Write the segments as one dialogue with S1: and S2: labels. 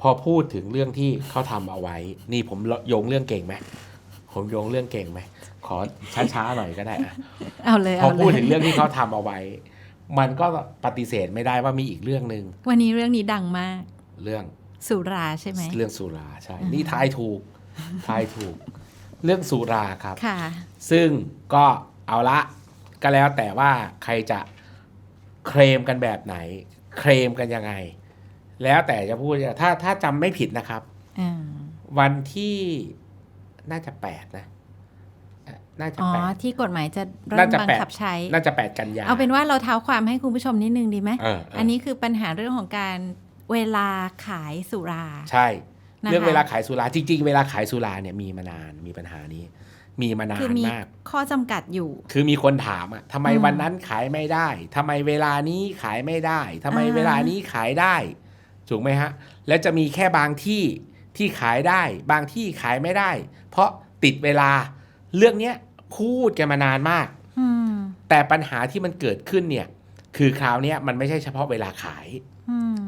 S1: พอพูดถึงเรื่องที่เขาทำเอาไว้ นี่ผมโยงเรื่องเก่งไหมผมโยงเรื่องเก่งไหมขอช้าๆหน่อยก็ได้อะ
S2: เอาเลย
S1: พอ
S2: เอาเล
S1: พูด
S2: ย
S1: ถึงเรื่องที่เขาทำเอาไว้ มันก็ปฏิเสธไม่ได้ว่ามีอีกเรื่องหนึ่ง
S2: วันนี้เรื่องนี้ดังมาก
S1: เรื่อง
S2: สุราใช่ไหม
S1: เรื่องสุราใช่นี่ทายถูกทายถูก เรื่องสุราครับ
S2: ค่ะ
S1: ซึ่งก็เอาละก็แล้วแต่ว่าใครจะเคลมกันแบบไหน เคลมกันยังไง แล้วแต่จะพูดถ้าถ้าจำไม่ผิดนะครับ
S2: อ่า
S1: วันที่น่าจะแปดนะเอ่อน่าจะ
S2: อ๋อ
S1: แปด
S2: ที่กฎหมายจะเริ่
S1: น่ามจะ
S2: บัง
S1: แปด
S2: คับใช้
S1: น่าจะแปดกันยา
S2: เอาเป็นว่าเราเท้าความให้คุณผู้ชมนิดนึงดีไหม
S1: เออเออ
S2: อันนี้คือปัญหาเรื่องของการเวลาขายสุรา
S1: ใช่
S2: นะคะ
S1: เรื่องเวลาขายสุราจริง ๆ เวลาขายสุราเนี่ยมีมานานมีปัญหานี้ มีมานา
S2: คือนมี
S1: มาก
S2: ข้อจำกัดอยู่
S1: คือมีคนถามอะทำไม
S2: อืม
S1: วันนั้นขายไม่ได้ทำไมเวลานี้ขายไม่ได้ทำไม
S2: อ่า
S1: เวลานี้ขายได้ ถูกไหมฮะ แล้วจะมีแค่บางที่ที่ขายได้ บางที่ขายไม่ได้ เพราะติดเวลาเรื่องเนี้ยพูดกันมานานมาก
S2: อืม
S1: แต่ปัญหาที่มันเกิดขึ้นเนี่ย คือคราวเนี้ยมันไม่ใช่เฉพาะเวลาขาย
S2: อืม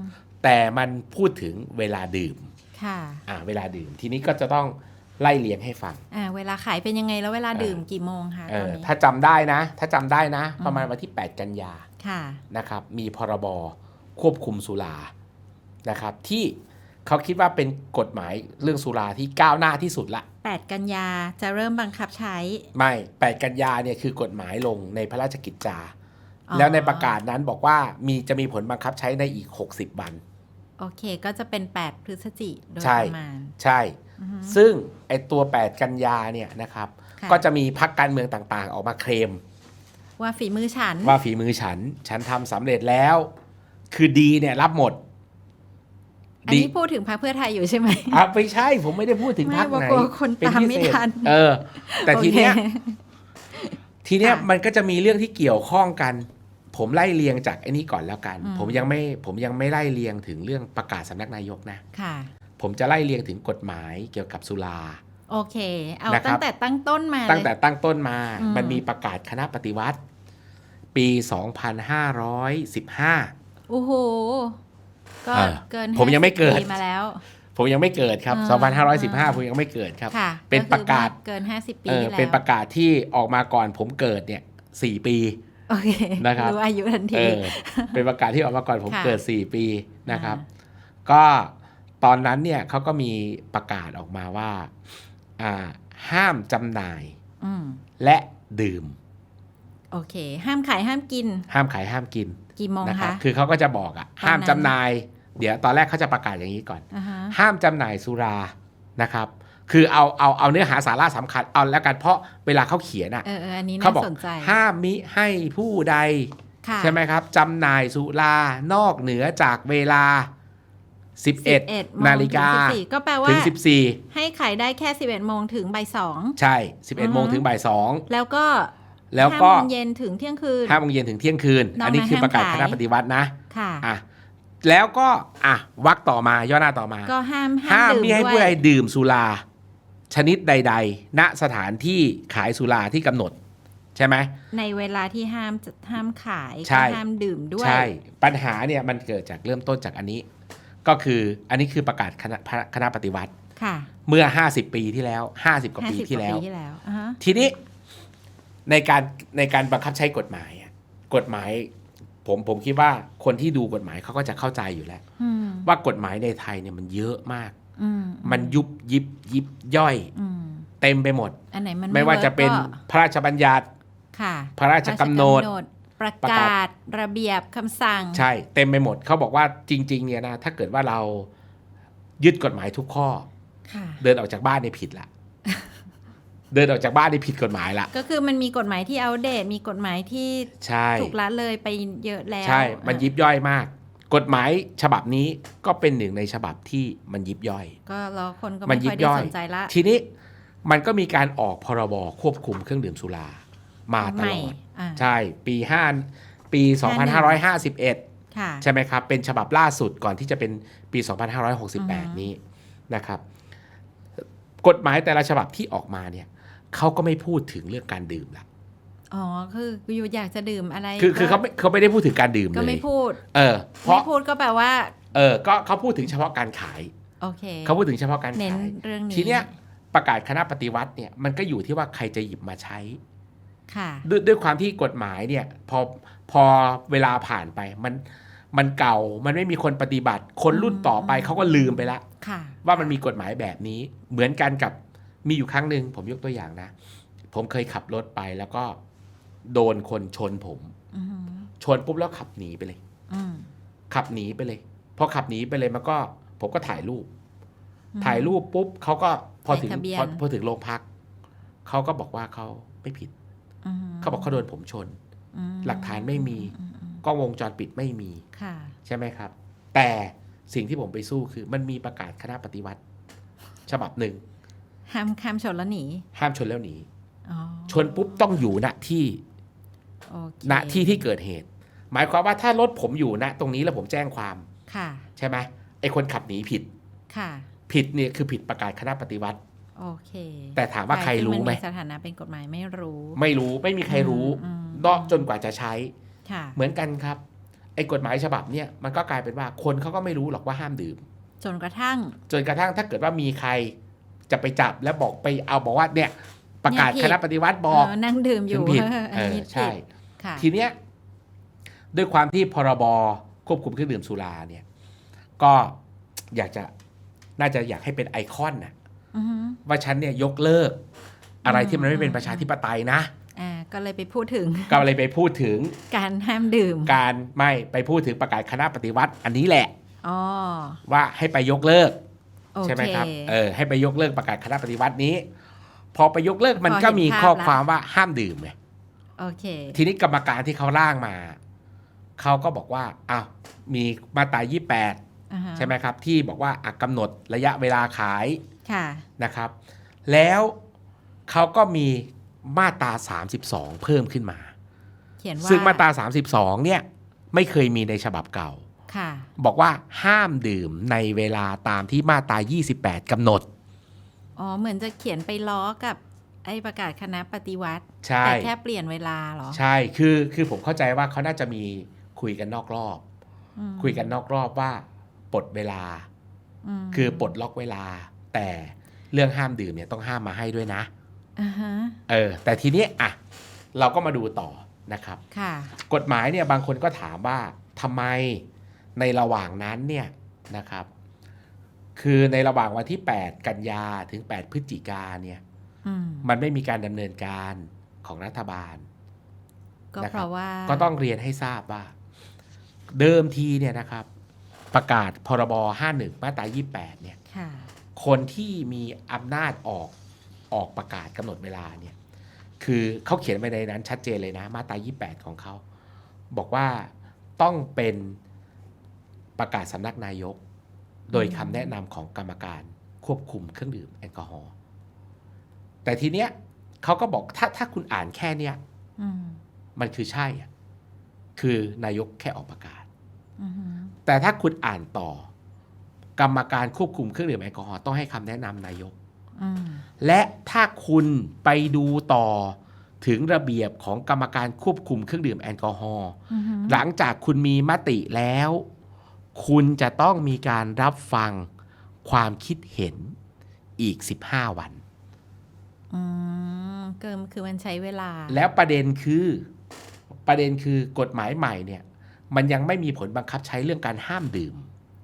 S1: แต่มันพูดถึงเวลาดื่ม
S2: ค่ะ
S1: อ่าเวลาดื่ม ทีนี้ก็จะต้องไล่เลียงให้ฟัง
S2: อ่าเวลาขายเป็นยังไงแล้วเวลา
S1: เออ
S2: ดื่มกี่โมงคะ
S1: เอ
S2: ตอน
S1: อ
S2: นี้
S1: ถ้าจำได้นะ ถ้าจำได้นะ
S2: อืม
S1: ประมาณวันที่ 8 กันยา
S2: ค่ะ
S1: นะครับ มีพรบควบคุมสุรา นะครับที่เขาคิดว่าเป็นกฎหมายเรื่องสุราที่ก้าวหน้าที่สุดละ
S2: 8 กันยาจะเริ่มบังคับใช้
S1: ไม่ 8 กันยาเนี่ยคือกฎหมายลงในพระราชกิจจา
S2: อ๋อ
S1: แล้วในประกาศนั้นบอกว่ามีจะมีผลบังคับใช้ในอีก 60 วัน
S2: โอเคก็จะเป็น 8 พฤศจิโดย
S1: ใช่
S2: ประมาณ
S1: ใช่
S2: อือฮึ
S1: ซึ่งไอตัว 8 กันยาเนี่ยนะครับ
S2: ค่ะ
S1: ก็จะมีพักการเมืองต่างๆ ออกมาเคลม
S2: ว่าฝีมือฉัน
S1: ว่าฝีมือฉัน ฉันทำสำเร็จแล้ว คือดีเนี่ยรับหมด
S2: อันนี้พูดถึงพรรคเพื่อไทยอยู่ใช่ไหม
S1: อะไม่ใช่ผมไม่ได้พูดถึง
S2: ไม่
S1: พักไหน
S2: ว่ากลัวคน
S1: เป็น
S2: ตาม
S1: พิ
S2: ไม่
S1: เศษ
S2: ทัน
S1: เออ แต่ทีเนี้ย
S2: โอค
S1: ทีเนี้ย
S2: ค่ะ
S1: มันก็จะมีเรื่องที่เกี่ยวข้องกัน ผมไล่เรียงจากไอ้นี้ก่อนแล้วกัน
S2: อืม
S1: ผมยังไม่ผมยังไม่ไล่เรียงถึงเรื่องประกาศสำนักนายกนะ
S2: ค่ะ
S1: ผมจะไล่เรียงถึงกฎหมายเกี่ยวกับสุรา
S2: โอเค เอา
S1: นะครับ
S2: ตั้งแต่ตั้งต้นมา
S1: ตั้ง
S2: เลย
S1: แต่ตั้งต้นมา
S2: อืม
S1: มันมีประกาศคณะปฏิวัติ ปี 2515
S2: โอ้โห ก็
S1: เออ
S2: เกิน
S1: ผมยังไม่เกิด
S2: 50ปีมาแล้ว
S1: ผมยังไม่เกิดครับ
S2: อ่า
S1: 2515 ผมยังไม่เกิดครับ
S2: ค่ะ
S1: เป็นประกาศ
S2: คือเกิน 50 ปี
S1: เออ
S2: ที่แล้ว
S1: เป็นประกาศที่ออกมาก่อนผมเกิดเนี่ยสี่ปี
S2: โอเค
S1: นะครับ
S2: รู้อายุทัน
S1: เอ
S2: ที
S1: อเป็นประกาศที่ออกมาก่อนผม
S2: ค่ะ
S1: เกิด 4 ปีนะครับ ก็ตอนนั้นเนี่ยเขาก็มีประกาศออกมาว่าอ่าห้ามจำหน่าย
S2: อืม
S1: และดื่ม
S2: โอเค ห้ามขายห้ามกิน
S1: ห้ามขายห้ามกิน
S2: กี่โมง
S1: นะครับ
S2: คะ
S1: คือเขาก็จะบอกอะ
S2: ตอนนั้น
S1: ห้ามจำหน่าย เดี๋ยวตอนแรกเขาจะประกาศอย่างนี้ก่อน
S2: อ่าฮะ
S1: ห้ามจำหน่ายสุรานะครับ คือเอาเอาเอาเนื้อหาสาระสำคัญเอาแล้วกันเพราะเวลาเขาเขียนอะ
S2: เออเอออันนี้
S1: เขา
S2: น่า
S1: บอก
S2: สนใจ
S1: ห้ามมิให้ผู้ใด
S2: ค่ะ
S1: ใช่ไหมครับจำหน่ายสุรานอกเหนือจากเวลา 11
S2: โมง
S1: นาฬิกา
S2: ถึง14ก็แปลว่า
S1: ถึง
S2: ให้ขายได้แค่ 11 โมงถึงบ่ายสอง
S1: 14ใช่
S2: อือ
S1: 11
S2: ฮึ
S1: โมงถึงบ่าย
S2: แล้วก็
S1: 2 แล้วก็
S2: ห้าโมงเย็นถึงเที่ยงคืน
S1: 5โมงเย็นถึงเที่ยงคืน
S2: นอกนั้น
S1: อันนี้คือประกาศ
S2: ห้าม
S1: ค
S2: ขาย
S1: ณะปฏิวัตินะ
S2: ค่ะ
S1: อะแล้วก็อะวักต่อมาย่อหน้าต่อมา
S2: ก็ห้าม
S1: ห้าม
S2: ดื่
S1: มิให้
S2: ด้
S1: ผู้
S2: ว
S1: ใด
S2: ย
S1: ดื่มสุรา ชนิดใด ๆ ณสถานที่ขายสุราที่กำหนด ใช่ไหม
S2: ในเวลาที่ห้ามจะห้ามขาย
S1: ใช่
S2: ก็ห้ามดื่มด้วย
S1: ใช่ปัญหาเนี่ยมันเกิดจากเริ่มต้นจากอันนี้ ก็คืออันนี้คือประกาศคณะคณะปฏิวัติ
S2: ค่ะ
S1: เมื่อ 50 ปีที่แล้ว 50 กว่าปี
S2: 50
S1: ที่แล้ว
S2: กาปีที่แล้วอ่าฮะ
S1: ทีนี้ ในการในการบังคับใช้กฎหมายอะกฎหมาย ผมผมคิดว่าคนที่ดูกฎหมายเขาก็จะเข้าใจอยู่แล้ว
S2: อืม
S1: ว่ากฎหมายในไทยเนี่ยมันเยอะมาก
S2: อืม
S1: มันยุบยิบยิบย่อย
S2: อืม
S1: เต็มไปหมด
S2: อันไหนมัน
S1: ไม่ว่าจะเป็น
S2: วิร์กก็
S1: พระราชบัญญัติ
S2: ค่ะ
S1: พระราชกำหนด
S2: ประ
S1: ประกาศ
S2: กาศระเบียบคำสั่ง
S1: ใช่ เต็มไปหมดเขาบอกว่าจริง ๆ เนี่ยนะถ้าเกิดว่าเรายึดกฎหมายทุกข้อ
S2: ค่ะ
S1: เดินออกจากบ้านเนี่ยผิดละ เดินออกจากบ้านนี่ผิดกฎหมายละ
S2: ก็คือมันมีกฎหมายที่เอาเดตมีกฎหมายที่
S1: ใช่
S2: ถูกละเลยไปเยอะแล้ว
S1: ใช่ มันยิบย่อยมาก กฎหมายฉบับนี้ก็เป็นหนึ่งในฉบับที่มันยิบย่อย
S2: ก็แล้วคนก็
S1: มั
S2: ไม่
S1: นยิ
S2: ค่
S1: บ
S2: อยได้
S1: ย่อย
S2: สนใจละ
S1: ทีนี้มันก็มีการออกพรบควบคุมเครื่องดื่มสุรา มาต
S2: ให
S1: ล
S2: ม่
S1: อด
S2: อ่า
S1: ใช่ปีห้าปี 2551
S2: ค่ะ
S1: ใช่ไหมครับ เป็นฉบับล่าสุดก่อนที่จะเป็นปี
S2: อือฮึ
S1: 2568 นี้นะครับ กฎหมายแต่ละฉบับที่ออกมาเนี่ย เขาก็ไม่พูดถึงเรื่องการดื่มละ
S2: อ๋อ คืออยู่อยากจะดื่มอะไร
S1: คือคือเขาไม่เขาไม่ได้พูดถึงการดื่ม
S2: ก็
S1: เลย
S2: ไม่พูด
S1: เออเพ
S2: ไม่
S1: ราะ
S2: พูดก็แปลว่า
S1: เออ ก็เขาพูดถึงเฉพาะการขาย
S2: โอเค
S1: เขาพูดถึงเฉพาะการ
S2: เน้น
S1: ขาย
S2: เรื่องนี้
S1: ทีเนี้ยประกาศคณะปฏิวัติเนี่ยมันก็อยู่ที่ว่าใครจะหยิบมาใช้
S2: ค่ะ
S1: ด้วยด้วยความที่กฎหมายเนี่ยพอพอเวลาผ่านไปมันมันเก่ามันไม่มีคนปฏิบัติ คนรุ่นต่อไป
S2: อืม
S1: เขาก็ลืมไปละ
S2: ค่ะ
S1: ว่ามันมีกฎหมายแบบนี้ เหมือนกันกับ มีอยู่ครั้งหนึ่งผมยกตัวอย่างนะ ผมเคยขับรถไปแล้วก็โดนคนชนผม
S2: อืม
S1: ชนปุ๊บแล้วขับหนีไปเลย
S2: อืม
S1: ขับหนีไปเลย พอขับหนีไปเลยมันก็ ผมก็ถ่ายรูป
S2: อืม
S1: ถ่ายรูปปุ๊บเขาก็พอถึง
S2: ใส่ทะเบียน
S1: พอพอถึงโรงพักเขาก็บอกว่าเขาไม่ผิด
S2: อืม
S1: เขาบอกเขาโดนผมชน
S2: อืม
S1: หลักฐานไม่มี
S2: อือืม
S1: กล้องวงจรปิดไม่มี
S2: ค่ะ
S1: ใช่ไหมครับ แต่สิ่งที่ผมไปสู้คือ มันมีประกาศคณะปฏิวัติ ฉบับหนึ่ง
S2: ห้ามข้ามชนแล้วหนี
S1: ห้ามชนแล้วหนี
S2: อ๋อ
S1: ชนปุ๊บต้องอยู่ณที่
S2: โอเค
S1: ณที่ที่เกิดเหตุ หมายความว่าถ้ารถผมอยู่ณตรงนี้แล้วผมแจ้งความ
S2: ค่ะ
S1: ใช่ไหมไอ้คนขับหนีผิด
S2: ค่ะ
S1: ผิดเนี่ยคือผิดประกาศคณะปฏิวัติ
S2: โอเค
S1: แต่ถามว่าใครรู้ไหม
S2: ซึ่งนสถานะเป็นกฎหมายไม่รู้
S1: ไม่รู้ไม่มีใครรู้
S2: อืม
S1: นอกจนกว่าจะใช้
S2: ค่ะ
S1: เหมือนกันครับ ไอ้กฎหมายฉบับเนี่ยมันก็กลายเป็นว่าคนเขาก็ไม่รู้หรอกว่าห้ามดื่ม
S2: จนกระทั่ง
S1: จนกระทั่งถ้าเกิดว่ามีใคร จะไปจับแล้วบอกไปเอาบอกว่าเนี่ยประกาศ
S2: เนี่ยผิ
S1: ค
S2: ด
S1: ณะปฏิวัติบอก
S2: เนั่งดื่มอ
S1: ฉัน
S2: ยู่
S1: ผิด
S2: เออ
S1: เอ
S2: อัน
S1: อ
S2: นี้
S1: ใช่
S2: ผิดค่ะ
S1: ทีเนี้ยด้วยความที่พรบควบคุมเครื่องดื่มสุราเนี่ยก็อยากจะน่าจะอยากให้เป็นไอคอนนะ
S2: อือฮึ
S1: ว่าฉันเนี่ยยกเลิก อะไร
S2: อืม
S1: ที่มันไม่เป็น
S2: อืม
S1: ประชาธิปไตยนะ
S2: อ่าก็เลยไปพูดถึง
S1: ก็เลยไปพูดถึง
S2: การห้ามดื่ม
S1: การไม่ไปพูดถึงประกาศคณะปฏิวัติอันนี้แหละ
S2: อ๋อ
S1: ว่าให้ไปยกเลิก
S2: โอเค
S1: ใช่ไหมครับเออให้ไปยกเลิกประกาศคณะปฏิวัตินี้ พอไปยกเลิกมัน
S2: พอเห็น
S1: ก็มี
S2: ภาพ
S1: ข้อ
S2: ละ
S1: ความว่าห้ามดื่มไง
S2: โอเค
S1: ทีนี้กรรมการที่เขาร่างมาเขาก็บอกว่าอ้าวมีมาตรา28
S2: อ่าฮะ
S1: ใช่ไหมครับ ที่บอกว่าอะกำหนดระยะเวลาขาย
S2: ค่ะ
S1: นะครับ แล้วเขาก็มีมาตรา 32 เพิ่มขึ้นมา
S2: เขียนว่า
S1: ซึ่งมาตรา 32 เนี่ย ไม่เคยมีในฉบับเก่า
S2: ค่ะ
S1: บอกว่าห้ามดื่มในเวลาตามที่มาตรา28กำหนด
S2: อ๋อ เหมือนจะเขียนไปล้อกับไอ้ประกาศคณะปฏิวัติ
S1: ใช่
S2: แต่แค่เปลี่ยนเวลาเหรอ
S1: ใช่ คือคือผมเข้าใจว่าเขาน่าจะมีคุยกันนอกรอบ
S2: ม
S1: คุยกันนอกรอบว่าปลดเวลา
S2: ม
S1: คือปลดล็อกเวลา แต่เรื่องห้ามดื่มเนี่ยต้องห้ามมาให้ด้วยนะ
S2: อ่าฮะ
S1: เออ แต่ทีนี้อะเราก็มาดูต่อนะครับ
S2: ค่ะ
S1: กฎหมายเนี่ยบางคนก็ถามว่าทำไม ในระหว่างนั้นเนี่ยนะครับ คือในระหว่างวันที่ 8 กันยาถึง 8 พฤศจิกาเนี่ย
S2: อืม
S1: มันไม่มีการดำเนินการของรัฐบาล
S2: ก็
S1: นะ
S2: เพ
S1: ครับ
S2: ราะว่า
S1: ก็ต้องเรียนให้ทราบว่า เดิมทีเนี่ยนะครับ ประกาศพรบ 51 มาตรา 28 เนี่ย
S2: ค่ะ
S1: คนที่มีอำนาจออกออกประกาศกำหนดเวลาเนี่ย คือเขาเขียนไว้ในนั้นชัดเจนเลยนะ มาตรา 28 ของเขา บอกว่าต้องเป็น ประกาศสำนักนายก โดยคำแนะนำของกรรมการควบคุมเครื่องดื่มแอลกอฮอล์แต่ทีเนี้ยเขาก็บอกถ้าถ้าคุณอ่านแค่เนี้ย
S2: อืม
S1: มันคือใช่อะคือนายกแค่ออกประกาศ
S2: อือฮึ
S1: แต่ถ้าคุณอ่านต่อ กรรมการควบคุมเครื่องดื่มแอลกอฮอล์ต้องให้คำแนะนำนายก
S2: อืม
S1: และถ้าคุณไปดูต่อถึงระเบียบของกรรมการควบคุมเครื่องดื่มแอลกอฮอล์
S2: อือฮึ
S1: หลังจากคุณมีมติแล้ว คุณจะต้องมีการรับฟังความคิดเห็นอีก 15 วัน
S2: อืมเกิมคือมันใช้เวลา
S1: แล้วประเด็นคือประเด็นคือกฎหมายใหม่เนี่ย มันยังไม่มีผลบังคับใช้เรื่องการห้ามดื่ม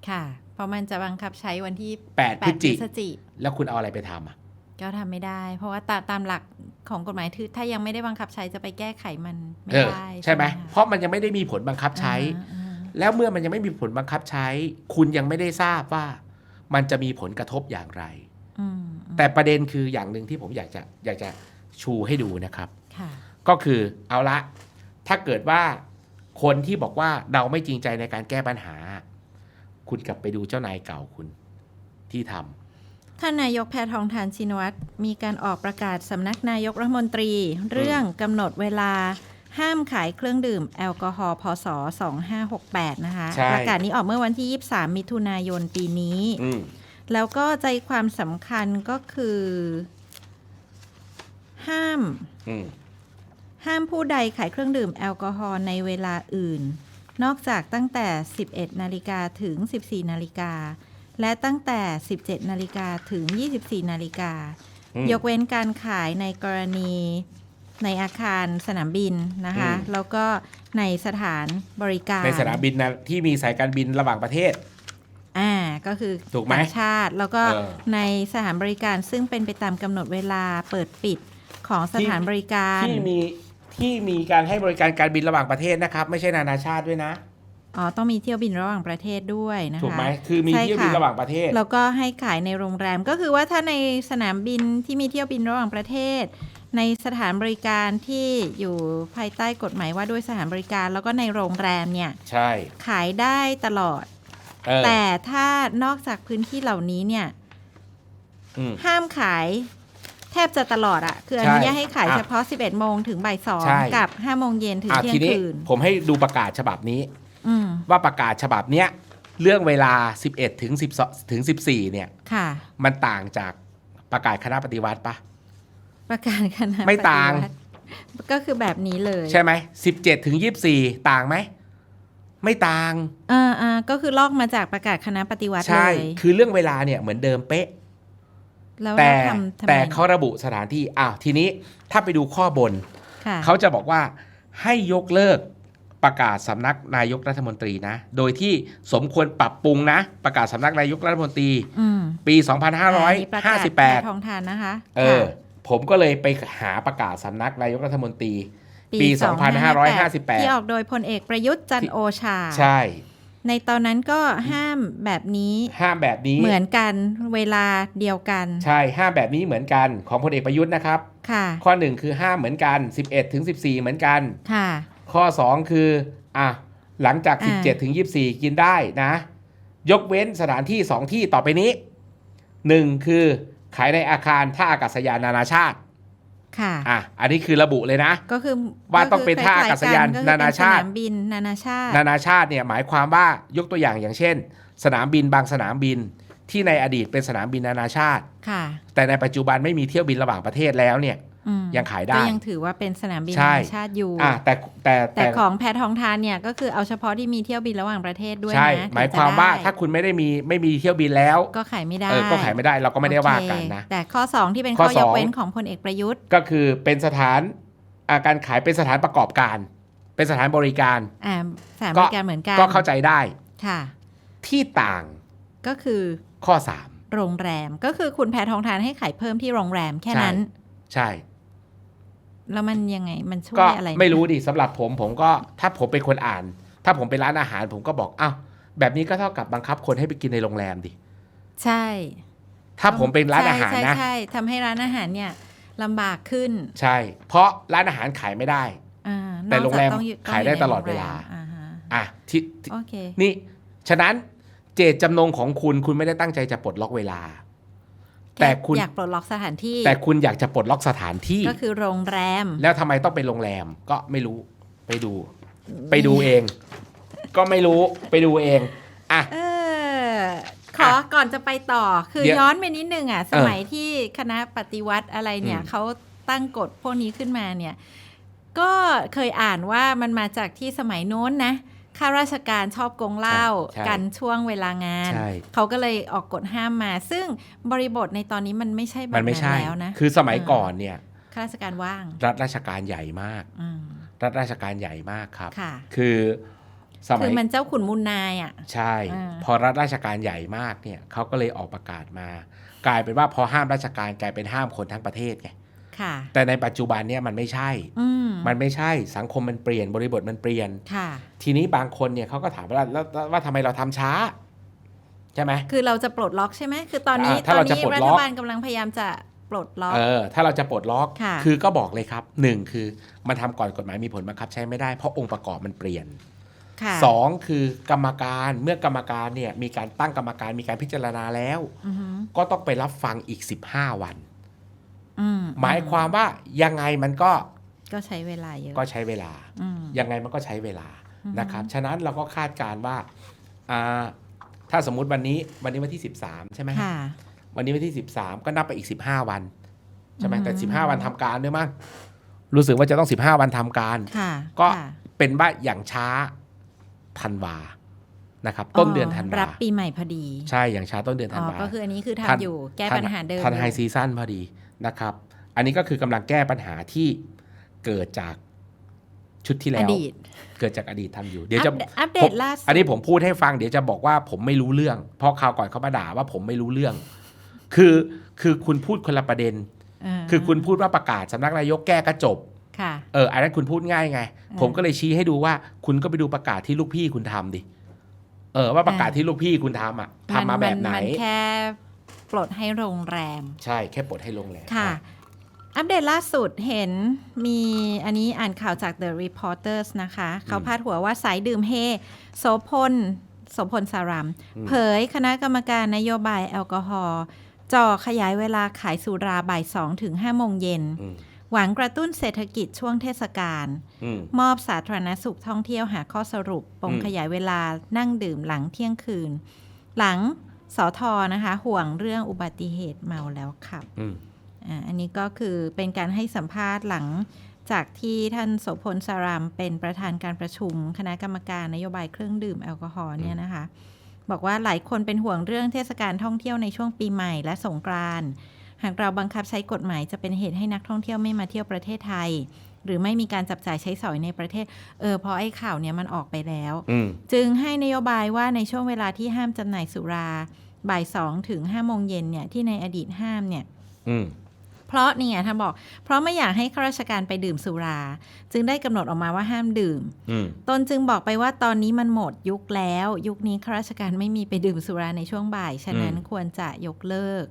S2: ค่ะ เพราะมันจะบังคับใช้วันที่
S1: 8พฤศ
S2: 8พ
S1: จิ
S2: ฤศจิ
S1: แล้วคุณเอาอะไรไปทำอะ
S2: ก็ทำไม่ได้ เพราะว่าตามตามหลักของกฎหมายคือถ้ายังไม่ได้บังคับใช้จะไปแก้ไขมันไม่
S1: เออ
S2: ได้
S1: ใช่ไหม
S2: คะ
S1: เพราะมันยังไม่ได้มีผลบังคับใช้
S2: อ่าอ่า
S1: แล้วเมื่อมันยังไม่มีผลบังคับใช้ คุณยังไม่ได้ทราบว่า มันจะมีผลกระทบอย่างไร
S2: อืมอืม
S1: แต่ประเด็นคืออย่างหนึ่งที่ผมอยากจะอยากจะชูให้ดูนะครับ
S2: ค่ะ
S1: ก็คือเอาละ ถ้าเกิดว่าคนที่บอกว่าเราไม่จริงใจในการแก้ปัญหา คุณกลับไปดูเจ้านายเก่าคุณที่ทำ
S2: ท่านนายกแพทองทานชินวัตรมีการออกประกาศสำนักนายกรัฐมนตรี เรื่องกำหนดเวลา ห้ามขายเครื่องดื่มแอลกอฮอล์พศ 2568 นะคะ
S1: ใช่
S2: ประกาศนี้ออกเมื่อวันที่ 23 มิถุนายนปีนี้
S1: อืม
S2: แล้วก็ใจความสำคัญก็คือ ห้าม
S1: อืม
S2: ห้ามผู้ใดขายเครื่องดื่มแอลกอฮอล์ในเวลาอื่น นอกจากตั้งแต่ 11 นาฬิกาถึง 14 นาฬิกา และตั้งแต่ 17 นาฬิกาถึง 24 นาฬิกา
S1: อืม
S2: ยกเว้นการขายในกรณี ในอาคารสนามบินนะคะ
S1: อืม
S2: แล้วก็ในสถานบริการ
S1: ในสนามบินนะที่มีสายการบินระหว่างประเทศ
S2: อ่าก็คือ
S1: ถูกไหม
S2: ต่างชาติ แล้วก็
S1: เออ
S2: ในสถานบริการซึ่งเป็นไปตามกำหนดเวลาเปิดปิดของสถานบริการ
S1: ที่มีที่มีการให้บริการการบินระหว่างประเทศนะครับ ไม่ใช่นานาชาติด้วยนะ
S2: อ๋อ ต้องมีเที่ยวบินระหว่างประเทศด้วยนะคะ
S1: ถูกไหมคือมี
S2: ใช่
S1: เที่ยวบิน
S2: ค่ะ
S1: ระหว่างประเทศ
S2: แล้วก็ให้ขายในโรงแรมก็คือว่าถ้าในสนามบินที่มีเที่ยวบินระหว่างประเทศ ในสถานบริการที่อยู่ภายใต้กฎหมายว่าด้วยสถานบริการแล้วก็ในโรงแรมเนี่ย
S1: ใช่
S2: ขายได้ตลอด
S1: เออ
S2: แต่ถ้านอกจากพื้นที่เหล่านี้เนี่ย
S1: อืม
S2: ห้ามขายแทบจะตลอดอะคืออ
S1: ใช่
S2: นุญาตให้ขาย
S1: อะ
S2: เฉพาะ 11 โมงถึงบ่ายสอง
S1: ใช่
S2: กับ 5 โมงเย็นถึง
S1: อะ
S2: เที่ย
S1: ที
S2: ง
S1: นี้
S2: คืน
S1: ผมให้ดูประกาศฉบับนี้
S2: อืม
S1: ว่าประกาศฉบับเนี้ยเรื่องเวลา 11ถึง12ถึง14เนี่ย
S2: ค่ะ
S1: มันต่างจากประกาศคณะปฏิวัติปะ
S2: ประกาศคณะ
S1: ไม่ต่าง
S2: ปฏิวัติก็คือแบบนี้เลย
S1: ใช่ไหม17ถึง24ต่างไหม ไม่ต่าง
S2: อ่าอ่าก็คือลอกมาจากประกาศคณะปฏิวัติ
S1: ใช่
S2: เลย
S1: คือเรื่องเวลาเนี่ยเหมือนเดิมเป๊ะ
S2: แล้ว
S1: แต่
S2: เราทำทำไม
S1: แต่เขาระบุสถานที่อ้าวทีนี้ถ้าไปดูข้อบน
S2: ค่ะ
S1: เขาจะบอกว่าให้ยกเลิกประกาศสำนักนายกรัฐมนตรีนะ โดยที่สมควรปรับปรุงนะ ประกาศสำนักนายกรัฐมนตรี
S2: อืม
S1: ปี
S2: อันนี้ประกาศแพ
S1: 2558
S2: ทองทานนะคะ
S1: เออ
S2: ค่ะ
S1: ผมก็เลยไปหาประกาศสำนักนายกรัฐมนตรี ปี 2558
S2: ที่ออกโดยพลเอกประยุทธ์จันทร์โอชา
S1: ใช่
S2: ในตอนนั้นก็ห้ามแบบนี้
S1: ห้ามแบบนี้
S2: เหมือนกันเวลาเดียวกัน
S1: ใช่ ห้ามแบบนี้เหมือนกันของพลเอกประยุทธ์นะครับ
S2: ค่ะ
S1: ข้อ 1 คือห้ามเหมือนกัน 11ถึง14 เหมือนกัน
S2: ค่ะ
S1: ข้อ 2 คือ อะ หลังจาก
S2: อ่า
S1: 17ถึง24 กินได้นะ ยกเว้นสถานที่ 2 ที่ต่อไปนี้ 1 คือ ขายในอาคารท่าอากาศยานนานาชาติ
S2: ค่ะ
S1: อะ อันนี้คือระบุเลยนะ
S2: ก็คือ
S1: ว่าต้องเป็นท่าอากาศยาน
S2: ก็คือ
S1: นานาชาติ
S2: เป็สนามบินนานาชาติ
S1: นานาชาติเนี่ยหมายความว่ายกตัวอย่างอย่างเช่น สนามบินบางสนามบินที่ในอดีตเป็นสนามบินนานาชาติ
S2: ค่ะ
S1: แต่ในปัจจุบันไม่มีเที่ยวบินระหว่างประเทศแล้วเนี่ย
S2: อืม
S1: ยังขายได้
S2: ก็ยังถือว่าเป็นสนามบิน
S1: ใช่
S2: นานาชาติอยู่
S1: อะแต่แต่
S2: แต่ของแพทองทานเนี่ยก็คือเอาเฉพาะที่มีเที่ยวบินระหว่างประเทศด้วย
S1: ใช่
S2: นะ
S1: หมายความว่า
S2: ถึงจะได้
S1: ถ้าคุณไม่ได้มีไม่มีเที่ยวบินแล้ว
S2: ก็ขายไม่ได้
S1: เออก็ขายไม่ได้เราก็ไม่ได้ว่ากันนะ
S2: โอเคแต่ข้อ 2 ที่เป็น
S1: ข้
S2: ข้
S1: อ
S2: อย
S1: ส
S2: ก
S1: อง
S2: เว้นของพลเอกประยุทธ์
S1: ก็คือเป็นสถานอ่าการขายเป็นสถานประกอบการ เป็นสถานบริการ
S2: อ่าสถานบ
S1: ก็
S2: ริการเหมือนกัน
S1: ก็เข้าใจได้
S2: ค่ะ
S1: ที่ต่าง
S2: ก็คือ
S1: ข้อ
S2: โรงแรมก็คือคุณแพทองทานให้ขายเพิ่มที่โรงแรมแค่นั้น
S1: 3ใช่
S2: แล้วมันยังไงมันช่ว
S1: ก็
S2: ยอะไรห
S1: ไม่รู้ดิสำหรับผมผมก็ถ้าผมเป็นคนอ่าน ถ้าผมเป็นร้านอาหารผมก็บอกอ้าวแบบนี้ก็เท่ากับบังคับคนให้ไปกินในโรงแรมดิ
S2: ใช่
S1: ถ้าผมเป็นร้านอาหาร
S2: ใช่
S1: นะ
S2: ใช่ใช่ทำให้ร้านอาหารเนี่ยลำบากขึ้น
S1: ใช่ เพราะร้านอาหารขายไม่ได้
S2: อ่า
S1: แต่
S2: นอก
S1: โรงแรม
S2: จกต้องอยู่
S1: ขายได้
S2: งใน
S1: ตลอดเวลา
S2: โรงแรมอ่าฮะ
S1: อะที่ที่
S2: โอเค
S1: นี่ฉะนั้นเจตจำนงของคุณคุณไม่ได้ตั้งใจจะปลดล็อกเวลา แต่คุณ
S2: อยากปลดล็อกสถานที่
S1: แต่คุณอยากจะปลดล็อกสถานที่
S2: ก็คือโรงแรม
S1: แล้วทำไมต้องเป็นโรงแรมก็ไม่รู้ไปดู ไปดูเอง ก็ไม่รู้ไปดูเองอะ
S2: เออขอก่อนจะไปต่อคือ
S1: เดี๋ยว
S2: ย้อนไปนิดนึงอะส
S1: เออ
S2: มัยที่คณะปฏิวัติอะไรเนี่ย
S1: อืม
S2: เขาตั้งกฎพวกนี้ขึ้นมาเนี่ย ก็เคยอ่านว่ามันมาจากที่สมัยโน้นนะ ข้าราชการชอบโกงเหล้า
S1: ใช่
S2: กันช่วงเวลางาน
S1: ใช่
S2: เขาก็เลยออกกฎห้ามมา ซึ่งบริบทในตอนนี้มันไม่ใช่แบ
S1: มั
S2: บ
S1: นไม่
S2: นั้น
S1: ใช่
S2: แล้วนะ
S1: คือสมัยก่อนเนี่ย
S2: ข้าราชการว่าง
S1: รัฐราชการใหญ่มาก
S2: อืม
S1: รัฐราชการใหญ่มากครับ
S2: ค่ะ
S1: คือสมั
S2: คื
S1: ย
S2: อมันเจ้าขุนมูลนายอะ
S1: ใช่
S2: อ่า
S1: พอรัฐราชการใหญ่มากเนี่ยเขาก็เลยออกประกาศมา กลายเป็นว่าพอห้ามราชการกลายเป็นห้ามคนทั้งประเทศไง
S2: ค่ะ
S1: แต่ในปัจจุบันเนี่ยมันไม่ใช่
S2: อืม
S1: มันไม่ใช่สังคมมันเปลี่ยนบริบทมันเปลี่ยน
S2: ค่ะ
S1: ทีนี้บางคนเนี่ยเขาก็ถามว่าแล้วแล้วว่าทำไมเราทำช้าใช่ไหม
S2: คือเราจะปลดล็อกใช่ไหมคือตอนนี้
S1: อ่าถ้า
S2: ตอ
S1: เรา
S2: น
S1: จะ
S2: นี้
S1: ปลด
S2: รั
S1: ล็
S2: ฐ
S1: อก
S2: บาลกำลังพยายามจะปลดล็อก
S1: เออถ้าเราจะปลดล็อก
S2: ค่ะ
S1: อก็บอกเลยครับหนึ่งคือมันทำก่อนกฎหมายมีผลบังคับใช้ไม่ได้เพราะองค์ประกอบมันเปลี่ยน
S2: ค่ะ
S1: สองคือกรรมการเมื่อกรรมการเนี่ยมีการตั้งกรรมการมีการพิจารณาแล้ว
S2: อือหือ
S1: ก็ต้องไปรับฟังอีก 15 วัน
S2: อืม
S1: หมายความว่ายังไงมันก็
S2: ก็ใช้เวลาเยอะ
S1: ก็ใช้เวลา
S2: อืม
S1: ยังไงมันก็ใช้เวลา
S2: อือฮึ
S1: นะครับ ฉะนั้นเราก็คาดการณ์ว่าอ่า ถ้าสมมุติวันนี้วันนี้วันที่ 13 ใช่ไหม
S2: ค่ะ
S1: วันนี้วันที่ 13 ก็นับไปอีก 15 วันใช่ไหม
S2: อือฮึ
S1: แต่ 15 วันทำการด้วยมั้งรู้สึกว่าจะต้อง 15 วันทำการ
S2: ค่ะ
S1: ก็
S2: ค่ะ
S1: เป็นว่าอย่างช้าธันวานะครับ ต้นเดือนธันวา
S2: รับปีใหม่พอดี
S1: ใช่อย่างช้าต้นเดือนธั
S2: อ๋
S1: น
S2: อ
S1: วา
S2: ก็คืออันนี้คือ
S1: ทัน
S2: ทำอยู่แก้ปัญหาเดิม
S1: ทันไฮ
S2: อยู่
S1: ซีซั่นพอดี นะครับ อันนี้ก็คือกำลังแก้ปัญหาที่เกิดจากชุดที่
S2: อ
S1: แล้ว
S2: ดีต
S1: เกิดจากอดีตทำอยู่ เดี๋ยวจะ
S2: อัปอัปเด
S1: ผ
S2: ต
S1: ม
S2: ล่าสุด
S1: อันนี้ผมพูดให้ฟังเดี๋ยวจะบอกว่าผมไม่รู้เรื่อง เพราะคราวก่อนเขามาด่าว่าผมไม่รู้เรื่อง คือคือคุณพูดคนละประเด็นาคือคุณพูดว่าประกาศสำนักนายกแก้ก็จบ
S2: ค่ะ
S1: เอออันนั้นคุณพูดง่ายไง
S2: อ่า
S1: ผมก็เลยชี้ให้ดูว่า คุณก็ไปดูประกาศที่ลูกพี่คุณทำดิเออว่าประกาศ
S2: อ่า
S1: ที่ลูกพี่คุณทำอะทำมาแบบไหน
S2: มันแค่ ปลดให้โรงแรม
S1: ใช่แค่ปลดให้ลงแหละ
S2: ค่ะ อัปเดตล่าสุดเห็นมีอันนี้อ่านข่าวจาก The Reporters นะคะ เขาพาดหัวว่าสายดื่มเฮโสพลโสพลสารามเผยคณะกรรมการนโยบายแอลกอฮอล์จ่อขยายเวลาขายสุราบ่าย2ถึง5โมงเย็น
S1: อืม
S2: หวังกระตุ้นเศรษฐกิจช่วงเทศกาล
S1: อืม
S2: มอบสาธารณสุขท่องเที่ยวหาข้อสรุปปรง
S1: อืม
S2: ขยายเวลานั่งดื่มหลังเที่ยงคืน หลัง สอทอนะคะ ห่วงเรื่องอุบัติเหตุเมาแล้วขับ
S1: อืม
S2: อ่าอันนี้ก็คือเป็นการให้สัมภาษณ์หลังจากที่ท่านโสพลสารามเป็นประธานการประชุม คณะกรรมการนโยบายเครื่องดื่มแอลกอฮอล์เนี่ยนะคะ บอกว่าหลายคนเป็นห่วงเรื่องเทศกาลท่องเที่ยวในช่วงปีใหม่และสงกรานต์หากเราบังคับใช้กฎหมายจะเป็นเหตุให้นักท่องเที่ยวไม่มาเที่ยวประเทศไทย หรือไม่มีการจับจ่ายใช้สอยในประเทศ เออเพราะไอ้ข่าวเนี้ยมันออกไปแล้ว
S1: อืม
S2: จึงให้นโยบายว่าในช่วงเวลาที่ห้ามจำหน่ายสุราบ่ายสองถึงห้าโมงเย็นเนี่ยที่ในอดีตห้ามเนี่ย
S1: อืม
S2: เพราะนี่ไงท่านบอก เพราะไม่อยากให้ข้าราชการไปดื่มสุรา จึงได้กำหนดออกมาว่าห้ามดื่ม
S1: อืม
S2: ตนจึงบอกไปว่าตอนนี้มันหมดยุคแล้ว ยุคนี้ข้าราชการไม่มีไปดื่มสุราในช่วงบ่าย ฉะนั้นควรจะยกเลิก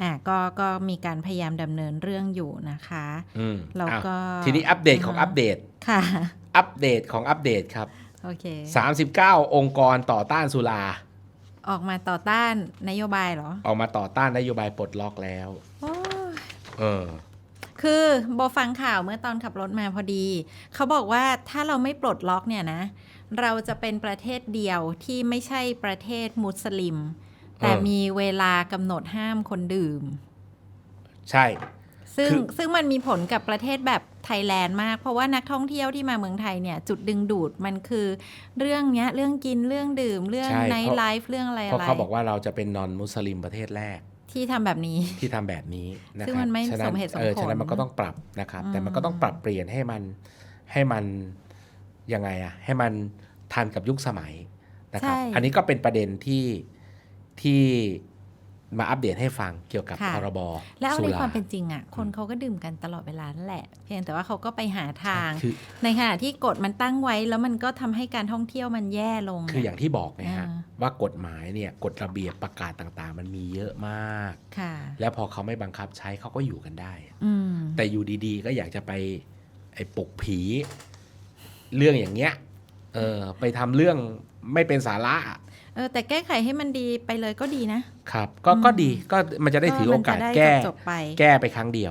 S2: อะก็ก็มีการพยายามดำเนินเรื่องอยู่นะคะ
S1: อืม
S2: แล้วก็
S1: อะทีนี้อัปเดตของอัปเดต
S2: ค่ะ
S1: อัปเดตของอัปเดตครับ
S2: โอเค
S1: 39 องค์กรต่อต้านสุรา
S2: ออกมาต่อต้านนโยบายเหรอ
S1: ออกมาต่อต้านนโยบายปลดล็อกแล้ว
S2: โอ้ย
S1: เออ
S2: คือโบฟังข่าวเมื่อตอนขับรถมาพอดี เขาบอกว่าถ้าเราไม่ปลดล็อกเนี่ยนะ เราจะเป็นประเทศเดียวที่ไม่ใช่ประเทศมุสลิม แต่
S1: เออ
S2: มีเวลากำหนดห้ามคนดื่ม
S1: ใช่
S2: ซึ่ง
S1: คือ
S2: ซึ่งมันมีผลกับประเทศแบบไทยแลนด์มาก เพราะว่านักท่องเที่ยวที่มาเมืองไทยเนี่ย จุดดึงดูดมันคือเรื่องเนี้ย เรื่องกินเรื่องดื่มเรื่อง
S1: ใช่
S2: ไน
S1: เพ
S2: ท์
S1: ราะ
S2: ไลฟ์เรื่องอะไร
S1: เพราะ
S2: อะไร
S1: เขาบอกว่าเราจะเป็นนอนมุสลิมประเทศแรก
S2: ที่ทำแบบนี้
S1: ที่ทำแบบนี้นะ
S2: ซึ่
S1: ค
S2: ง
S1: รับ
S2: มันไม่
S1: ฉะนั้
S2: ส
S1: น
S2: มเหตุสม
S1: เออ
S2: ผล
S1: ฉะนั้นมันก็ต้องปรับนะครับ แต่มัน
S2: อืม
S1: ก็ต้องปรับเปลี่ยนให้มันให้มันยังไงอะให้มันทันกับยุคสมัยนะครับ อันนี้ก็เป็นประเด็นที่ ที่มาอัปเดตให้ฟังเกี่ยวกับ
S2: ค่ะ
S1: พรบ
S2: แล้ว
S1: สุ
S2: ใน
S1: รา
S2: ความเป็นจริงอะ คนเขาก็ดื่มกันตลอดเวลานั่นแหละ เพียงแต่ว่าเขาก็ไปหาทาง
S1: คือ
S2: ในขณะที่กฎมันตั้งไว้ แล้วมันก็ทำให้การท่องเที่ยวมันแย่ลง
S1: คืออย่างที่บอกไงฮะ
S2: อ่า
S1: ว่ากฎหมายเนี่ยกฎระเบียบประกาศต่างๆ มันมีเยอะมาก
S2: ค่ะ
S1: แล้วพอเขาไม่บังคับใช้เขาก็อยู่กันได้
S2: อืม
S1: แต่อยู่ดีๆ ก็อยากจะไปไอ้ปลุกผี เรื่องอย่างเงี้ยเออไปทำเรื่องไม่เป็นสาระ
S2: เออแต่แก้ไขให้มันดีไปเลยก็ดีนะ
S1: ครับ ก็ก็ดีก็มันจะได้ถือโอกาส
S2: มันจะได้
S1: แก้
S2: จบๆไป
S1: แก้ไปครั้งเดียว